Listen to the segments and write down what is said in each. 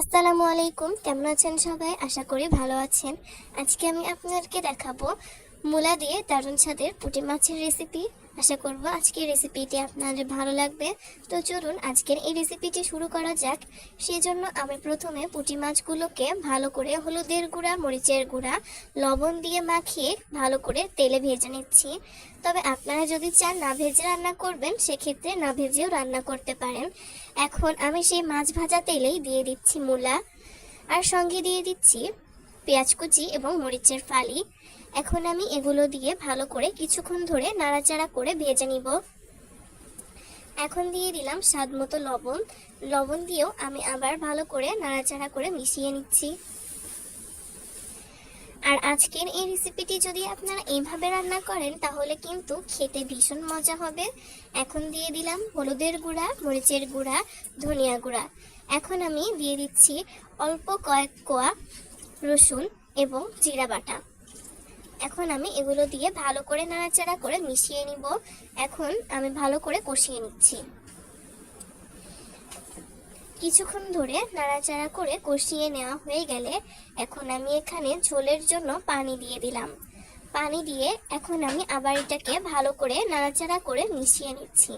আসসালামু আলাইকুম, কেমন আছেন সবাই? আশা করি ভালো আছেন। আজকে আমি আপনাদেরকে দেখাবো মূলা দিয়ে দারুণ ছাদের পুঁটি মাছের রেসিপি আশা করব আজকের রেসিপিটি আপনাদের ভালো লাগবে। তো চলুন আজকের এই রেসিপিটি শুরু করা যাক। সেই জন্য আমি প্রথমে পুঁটি মাছগুলোকে ভালো করে হলুদের গুঁড়া, মরিচের গুঁড়া, লবণ দিয়ে মাখিয়ে ভালো করে তেলে ভেজে নিচ্ছি। তবে আপনারা যদি চান না ভেজে রান্না করবেন, সেক্ষেত্রে না ভেজেও রান্না করতে পারেন। এখন আমি সেই মাছ ভাজা তেলেই দিয়ে দিচ্ছি মূলা। আর সঙ্গে দিয়ে দিচ্ছি পেঁয়াজ কুচি এবং মরিচের ফালি। এখন আমি এগুলো দিয়ে ভালো করে কিছুক্ষণ ধরে নাড়াচাড়া করে ভেজে নিব। এখন দিয়ে দিলাম স্বাদ মতো লবণ। লবণ দিয়েও আমি আবার ভালো করে নাড়াচাড়া করে মিশিয়ে নিচ্ছি। আর আজকের এই রেসিপিটি যদি আপনারা এইভাবে রান্না করেন, তাহলে কিন্তু খেতে ভীষণ মজা হবে। এখন দিয়ে দিলাম হলুদের গুঁড়া, মরিচের গুঁড়া, ধনিয়া গুঁড়া। এখন আমি দিয়ে দিচ্ছি অল্প কয়েক কোয়া রসুন এবং জিরা বাটা। এখন আমি এগুলো দিয়ে ভালো করে নাড়াচাড়া করে মিশিয়ে নিব। এখন আমি ভালো করে কষিয়ে নিচ্ছি। কিছুক্ষণ ধরে নাড়াচাড়া করে কষিয়ে নেওয়া হয়ে গেলে এখন আমি এখানে ঝোলের জন্য পানি দিয়ে দিলাম। পানি দিয়ে এখন আমি আবার এটাকে ভালো করে নাড়াচাড়া করে মিশিয়ে নিচ্ছি।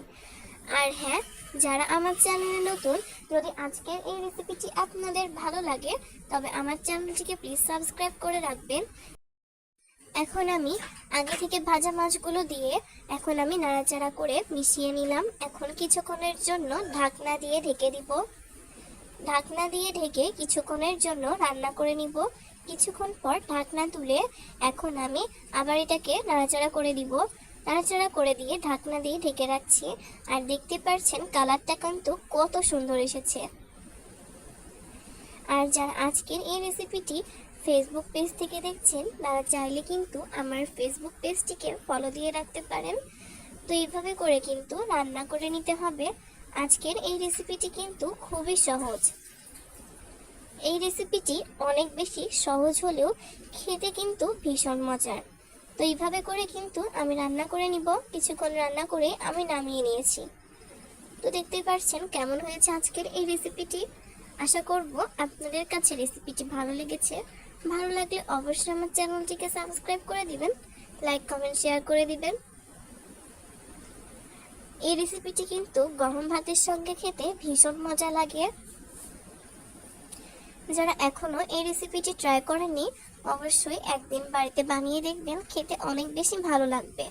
আর হ্যাঁ যারা আমার চ্যানেলে নতুন, যদি আজকের এই রেসিপিটি আপনাদের ভালো লাগে, তবে আমার চ্যানেলটিকে প্লিজ সাবস্ক্রাইব করে রাখবেন। এখন আমি আগে থেকে ভাজা মাছগুলো দিয়ে এখন আমি নাড়াচাড়া করে মিশিয়ে নিলাম। এখন কিছুক্ষণের জন্য ঢাকনা দিয়ে ঢেকে দিব। ঢাকনা দিয়ে ঢেকে কিছুক্ষণের জন্য রান্না করে নিব। কিছুক্ষণ পর ঢাকনা তুলে এখন আমি আবার এটাকে নাড়াচাড়া করে দিব। নাড়াচাড়া করে দিয়ে ঢাকনা দিয়ে ঢেকে রাখছি। আর দেখতে পাচ্ছেন কালারটা কিন্তু কত সুন্দর এসেছে। আর যারা আজকের এই রেসিপিটি ফেসবুক পেজ থেকে দেখছেন, তারা চাইলে কিন্তু আমার ফেসবুক পেজটিকে ফলো দিয়ে রাখতে পারেন। তো এইভাবে করে কিন্তু রান্না করে নিতে হবে। আজকের এই রেসিপিটি কিন্তু খুবই সহজ। এই রেসিপিটি অনেক বেশি সহজ হলেও খেতে কিন্তু ভীষণ মজার। তো এইভাবে করে কিন্তু আমি রান্না করে নিব। কিছুক্ষণ রান্না করে আমি নামিয়ে নিয়েছি। তো দেখতেই পাচ্ছেন কেমন হয়েছে আজকের এই রেসিপিটি আশা করব আপনাদের কাছে রেসিপিটি ভালো লেগেছে। ভালো লাগলে অবশ্যই আমার চ্যানেলটিকে সাবস্ক্রাইব করে দিবেন, লাইক, কমেন্ট, শেয়ার করে দিবেন। এই রেসিপিটি কিন্তু গরম ভাতের সঙ্গে খেতে ভীষণ মজা লাগে। যারা এখনও এই রেসিপিটি ট্রাই করেননি, অবশ্যই একদিন বাড়িতে বানিয়ে দেখবেন, খেতে অনেক বেশি ভালো লাগবে।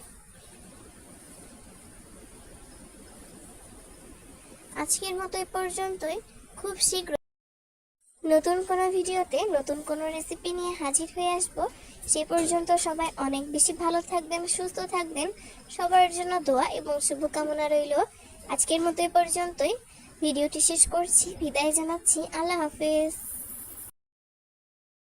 আজকের মতো এ পর্যন্তই। খুব শীঘ্র নতুন কোনো ভিডিওতে নতুন কোনো রেসিপি নিয়ে হাজির হয়ে আসব। সে পর্যন্ত সবাই অনেক বেশি ভালো থাকবেন, সুস্থ থাকবেন। সবার জন্য দোয়া এবং শুভকামনা রইল। আজকের মতো এ পর্যন্তই। ভিডিওটি শেষ করছি। বিদায় জানাচ্ছি। আল্লাহ হাফেজ।